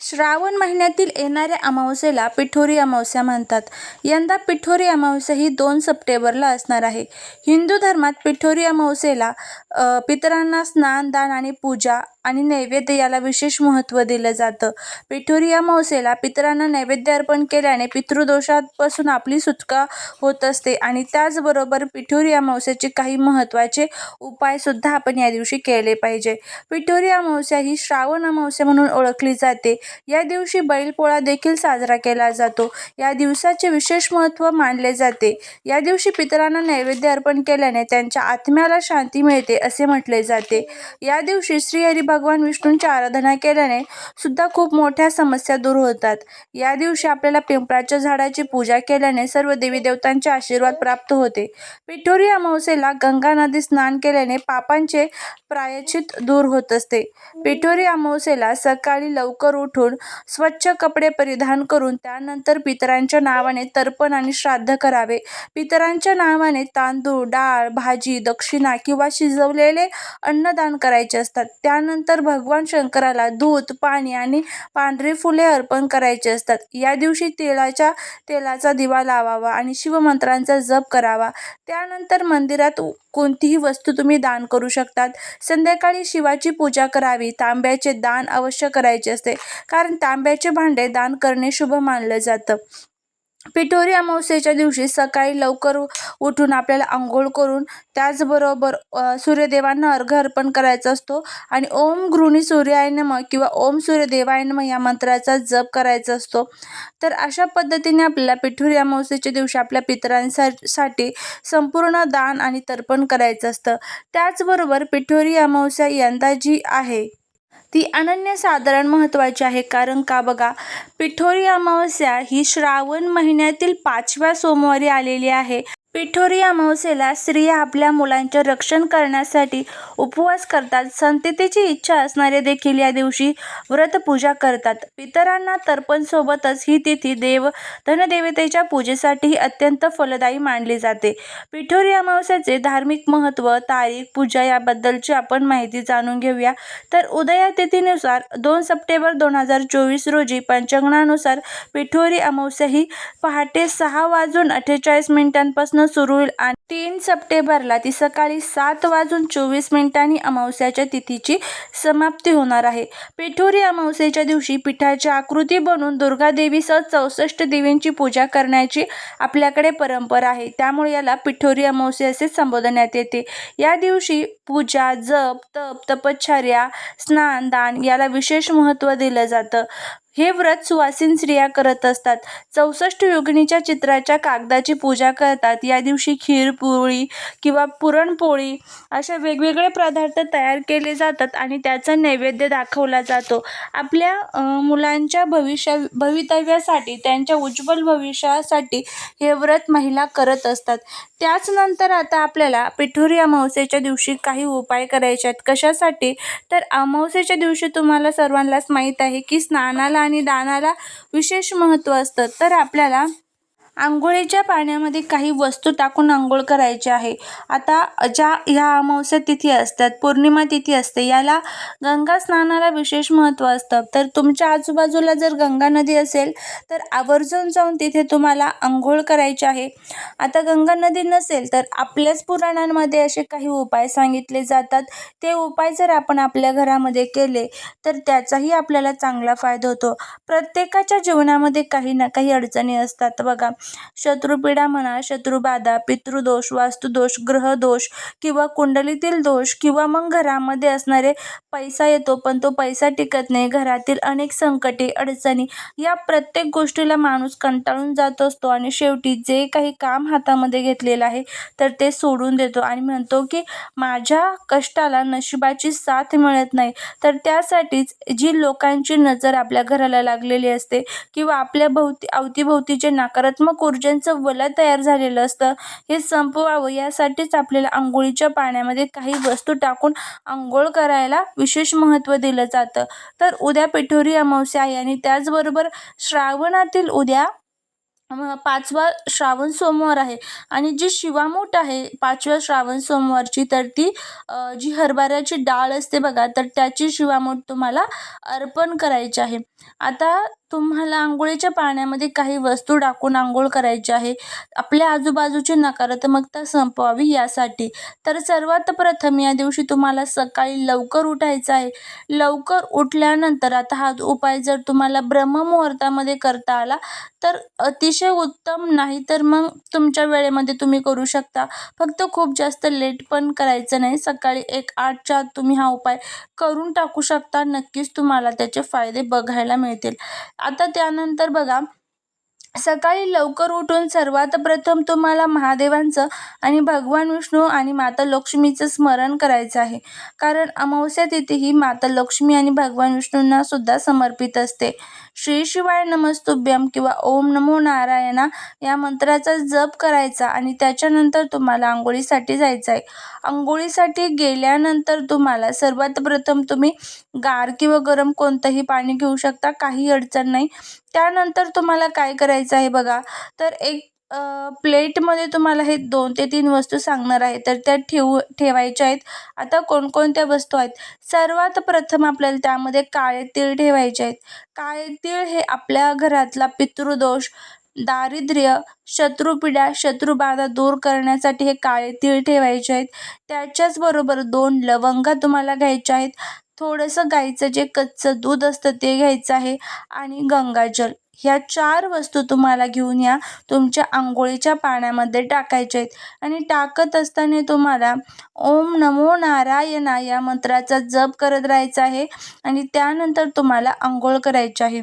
श्रावण महिन्यातील येणाऱ्या अमावस्येला पिठोरी अमावस्या म्हणतात. यंदा पिठोरी अमावस्या ही दोन सप्टेंबरला असणार आहे. हिंदू धर्मात पिठोरी अमावस्येला पितरांना स्नान दान आणि पूजा आणि नैवेद्य याला विशेष महत्त्व दिलं जातं. पिठोरी मावसेला पितरांना नैवेद्य अर्पण केल्याने पितृदोषापासून आपली सुटका होत असते आणि त्याचबरोबर पिठोरी अमावस्येचे काही महत्त्वाचे उपायसुद्धा आपण या दिवशी केले पाहिजे. पिठोरी अमावस्या ही श्रावण अमावस्या म्हणून ओळखली जाते. या दिवशी बैलपोळा देखील साजरा केला जातो. या दिवसाचे विशेष महत्त्व मानले जाते. या दिवशी पितरांना नैवेद्य अर्पण केल्याने त्यांच्या आत्म्याला शांती मिळते असे म्हटले जाते. या दिवशी श्री भगवान विष्णूंची आराधना केल्याने सुद्धा खूप मोठ्या समस्या दूर होतात. या दिवशी आपल्याला पिंपळाच्या झाडाची पूजा केल्याने सर्व देवी देवतांचे आशीर्वाद प्राप्त होते. पिठोरी अमावस्येला गंगा नदी स्नान केल्याने पापांचे प्रायचित दूर होत असते. पिठोरी अमावस्येला सकाळी लवकर उठून स्वच्छ कपडे परिधान करून त्यानंतर पितरांच्या नावाने तर्पण आणि श्राद्ध करावे. पितरांच्या नावाने तांदूळ डाळ भाजी दक्षिणा किंवा शिजवलेले अन्नदान करायचे असतात. त्यानंतर भगवान शंकराला दूध पाणी आणि पांढरी फुले अर्पण करायचे असतात. या दिवशी तेलाच्या तेलाचा दिवा लावावा आणि शिवमंत्रांचा जप करावा. त्यानंतर मंदिरात कोणतीही वस्तू तुम्ही दान करू शकतात. संध्याकाळी शिवाची पूजा करावी. तांब्याचे दान अवश्य करायचे असते. कारण तांब्याचे भांडे दान करणे शुभ मानलं जातं. पिठोरी अमावस्येच्या दिवशी सकाळी लवकर उठून आपल्याला आंघोळ करून त्याचबरोबर सूर्यदेवांना अर्घ अर्पण करायचा असतो आणि ओम गृहिणी सूर्याय नम किंवा ओम सूर्यदेवाय नम या मंत्राचा जप करायचा असतो. तर अशा पद्धतीने आपल्याला पिठोरी अमावस्येच्या दिवशी आपल्या पितरांसाठी संपूर्ण दान आणि तर्पण करायचं असतं. त्याचबरोबर पिठोरी अमावस्या यंदा जी आहे ती अनन्यसाधारण महत्त्वाची आहे. कारण का बघा पिठोरी अमावस्या ही श्रावण महिन्यातील पाचव्या सोमवारी आलेली आहे. पिठोरी अमावस्येला स्त्रिया आपल्या मुलांचे रक्षण करण्यासाठी उपवास करतात. संततीची इच्छा असणारे देखील या दिवशी व्रतपूजा करतात. पितरांना तर्पणसोबतच ही तिथी देव धनदेवतेच्या पूजेसाठीही अत्यंत फलदायी मानली जाते. पिठोरी अमावस्याचे धार्मिक महत्त्व तारीख पूजा याबद्दलची आपण माहिती जाणून घेऊया. तर उदया तिथीनुसार दोन सप्टेंबर दोन हजार चोवीस रोजी पंचांगणानुसार पिठोरी अमावस्या ही पहाटे सहा वाजून अठ्ठेचाळीस मिनिटांपासून सुरू होईल आणि तीन सप्टेंबरला ती सकाळी सात वाजून चोवीस मिनिटांनी अमावस्याच्या तिथीची समाप्ती होणार आहे. पिठोरी अमावस्येच्या दिवशी पिठाची आकृती बनवून दुर्गादेवीसह चौसष्ट देवींची पूजा करण्याची आपल्याकडे परंपरा आहे. त्यामुळे याला पिठोरी अमावस्या असे संबोधण्यात येते. या दिवशी पूजा जप तप तपश्चर्या स्नान दान याला विशेष महत्त्व दिलं जातं. हे व्रत सुवासीन स्त्रिया करत असतात. चौसष्ट योगिनीच्या चित्राच्या कागदाची पूजा करतात. या दिवशी खीर पोळी किंवा पुरणपोळी अशा वेगवेगळे पदार्थ तयार केले जातात आणि त्याचा नैवेद्य दाखवला जातो. आपल्या मुलांच्या भविष्या भवितव्यासाठी त्यांच्या उज्ज्वल भविष्यासाठी हे व्रत महिला करत असतात. त्याचनंतर आता आपल्याला पिठोरी अमावस्येच्या दिवशी काही उपाय करायचे आहेत. कशासाठी? तर अमावस्येच्या दिवशी तुम्हाला सर्वांनाच माहीत आहे की स्नानाला आणि दानाला विशेष महत्त्व असतं. तर आपल्याला आंघोळीच्या पाण्यामध्ये काही वस्तू टाकून आंघोळ करायची आहे. आता ज्या ह्या अमावस्या तिथी असतात पौर्णिमा तिथी असते याला गंगा स्नानाला विशेष महत्त्व असतं. तर तुमच्या आजूबाजूला जर गंगा नदी असेल तर आवर्जून जाऊन तिथे तुम्हाला आंघोळ करायची आहे. आता गंगा नदी नसेल तर आपल्याच पुराणांमध्ये असे काही उपाय सांगितले जातात. ते उपाय जर आपण आपल्या घरामध्ये केले तर त्याचाही आपल्याला चांगला फायदा होतो. प्रत्येकाच्या जीवनामध्ये काही ना काही अडचणी असतात बघा. शत्रुपीडा म्हणा शत्रुबाधा पितृदोष वास्तुदोष ग्रहदोष किंवा कुंडलीतील दोष किंवा मग घरामध्ये असणारे पैसा येतो पण तो पैसा टिकत नाही. घरातील अनेक संकटे अडचणी या प्रत्येक गोष्टीला माणूस कंटाळून जात असतो आणि शेवटी जे काही काम हातामध्ये घेतलेलं आहे तर ते सोडून देतो आणि म्हणतो की माझ्या कष्टाला नशिबाची साथ मिळत नाही. तर त्यासाठीच जी लोकांची नजर आपल्या घराला लागलेली असते किंवा आपल्या भोवती अवतीभोवतीचे नकारात्मक नकारात्मक ऊर्जांचं वलय तयार झालेलं असतं. हे संपवावं यासाठीच आपल्याला आंघोळीच्या पाण्यामध्ये काही वस्तू टाकून आंघोळ करायला विशेष महत्त्व दिलं जातं. तर उद्या पिठोरी अमावस्या आहे आणि त्याचबरोबर श्रावणातील उद्या पाचवा श्रावण सोमवार आहे. आणि जी शिवामूठ आहे पाचव्या श्रावण सोमवारची तर ती जी हरभऱ्याची डाळ असते बघा तर त्याची शिवामूठ तुम्हाला अर्पण करायची आहे. आता तुम्हाला आंघोळीच्या पाण्यामध्ये काही वस्तू टाकून आंघोळ करायची आहे. आपल्या आजूबाजूची नकारात्मकता संपवावी यासाठी. तर सर्वात प्रथम या दिवशी तुम्हाला सकाळी लवकर उठायचं आहे. लवकर उठल्यानंतर आता हा उपाय जर तुम्हाला ब्रह्ममुहूर्तामध्ये करता आला तर अतिशय उत्तम नाही तर मग तुमच्या वेळेमध्ये तुम्ही करू शकता. फक्त खूप जास्त लेट पण करायचं नाही. सकाळी एक आठच्या आत तुम्ही हा उपाय करून टाकू शकता. नक्कीच तुम्हाला त्याचे फायदे बघायला मिळतील. आता त्यानंतर बघा सकाळी लवकर उठून सर्वात प्रथम तुम्हाला महादेवांचं आणि भगवान विष्णू आणि माता लक्ष्मीचं स्मरण करायचं आहे. कारण अमावस्या तिथी ही माता लक्ष्मी आणि भगवान विष्णूंना सुद्धा समर्पित असते. श्री शिवाय नमस्तुभ्यम किंवा ओम नमो नारायणा या मंत्राचा जप करायचा आणि त्याच्यानंतर तुम्हाला आंघोळीसाठी जायचं आहे. आंघोळीसाठी गेल्यानंतर तुम्हाला सर्वात प्रथम तुम्ही गार किंवा गरम कोणतंही पाणी घेऊ शकता काही अडचण नाही. त्यानंतर तुम्हाला काय करायचं आहे बघा तर एक प्लेटमध्ये तुम्हाला हे दोन ते तीन वस्तू सांगणार आहे तर त्या ठेवू ठेवायच्या आहेत. आता कोणकोणत्या वस्तू आहेत? सर्वात प्रथम आपल्याला त्यामध्ये काळे तीळ ठेवायचे आहेत. काळे तीळ हे आपल्या घरातला पितृदोष दारिद्र्य शत्रुपिडा शत्रुबाधा दूर करण्यासाठी हे काळे तीळ ठेवायचे आहेत. त्याच्याचबरोबर दोन लवंगा तुम्हाला घ्यायच्या आहेत. थोडंसं गाईचं जे कच्चं दूध असतं ते घ्यायचं आहे आणि गंगाजल. ह्या चार वस्तू तुम्हाला घेऊन या. तुमच्या आंघोळीच्या पाण्यामध्ये टाकायच्या आहेत. आणि टाकत असताना तुम्हाला ओम नमो नारायणा या मंत्राचा जप करत राहायचा आहे. आणि त्यानंतर तुम्हाला आंघोळ करायची आहे.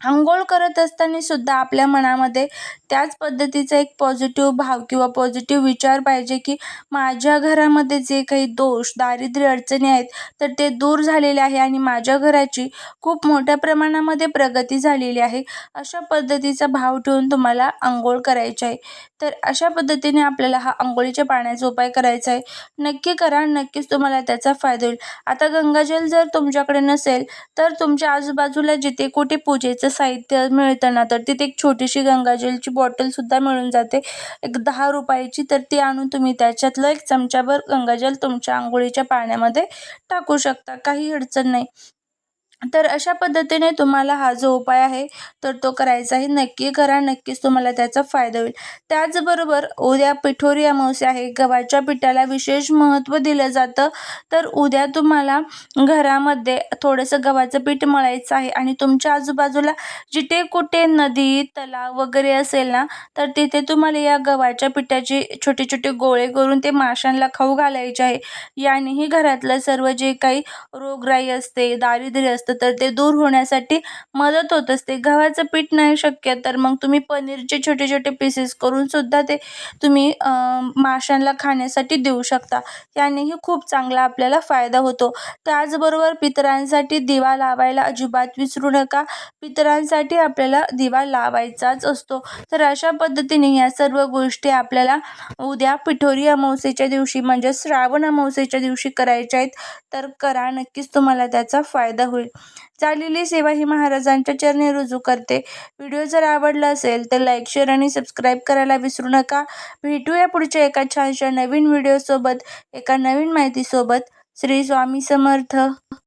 अंघोळ करत असताना सुद्धा आपल्या मनामध्ये त्याच पद्धतीचा एक पॉझिटिव्ह भाव किंवा पॉझिटिव्ह विचार पाहिजे की माझ्या घरामध्ये जे काही दोष दारिद्र्य अडचणी आहेत तर ते दूर झालेले आहे आणि माझ्या घराची खूप मोठ्या प्रमाणामध्ये प्रगती झालेली आहे. अशा पद्धतीचा भाव ठेवून तुम्हाला आंघोळ करायची आहे. तर अशा पद्धतीने आपल्याला हा आंघोळीच्या पाण्याचा उपाय करायचा आहे. नक्की करा नक्कीच तुम्हाला त्याचा फायदा होईल. आता गंगाजल जर तुमच्याकडे नसेल तर तुमच्या आजूबाजूला जिथे कुठे पूजेचं साहित्य मिळतं ना तर तिथे एक छोटीशी गंगाजलची बॉटलसुद्धा मिळून जाते. एक दहा रुपयाची तर ती आणून तुम्ही त्याच्यातलं एक चमचाभर गंगाजल तुमच्या आंघोळीच्या पाण्यामध्ये टाकू शकता. काही अडचण नाही. तर अशा पद्धतीने तुम्हाला हा जो उपाय आहे तर तो करायचा आहे. नक्की करा नक्कीच तुम्हाला त्याचा फायदा होईल. त्याचबरोबर उद्या पिठोरी अमावस्या आहे. गव्हाच्या पिठाला विशेष महत्त्व दिलं जातं. तर उद्या तुम्हाला घरामध्ये थोडंसं गव्हाचं पीठ मळायचं आहे आणि तुमच्या आजूबाजूला जिथे कुठे नदी तलाव वगैरे असेल ना तर तिथे तुम्हाला या गव्हाच्या पिठाचे छोटे छोटे गोळे करून ते माशांना खाऊ घालायचे आहे. यानेही घरातलं सर्व जे काही रोगराई असते दारिद्र्य असते तर ते दूर होण्यासाठी मदत होत असते. गव्हाचं पीठ नाही शक्य तर मग तुम्ही पनीरचे छोटे छोटे पीसेस करूनसुद्धा ते तुम्ही माशांना खाण्यासाठी देऊ शकता. यानेही खूप चांगला आपल्याला फायदा होतो. त्याचबरोबर पितरांसाठी दिवा लावायला अजिबात विसरू नका. पितरांसाठी आपल्याला दिवा लावायचाच असतो. तर अशा पद्धतीने या सर्व गोष्टी आपल्याला उद्या पिठोरी अमावस्येच्या दिवशी म्हणजे श्रावण अमावस्येच्या दिवशी करायच्या आहेत. तर करा नक्कीच तुम्हाला त्याचा फायदा होईल. चाललेली सेवा ही महाराजांच्या चरणी रुजू करते. व्हिडिओ जर आवडला असेल तर लाईक शेअर आणि सबस्क्राईब करायला विसरू नका. भेटूया पुढच्या एका छानशा नवीन व्हिडिओसोबत एका नवीन माहितीसोबत. श्री स्वामी समर्थ.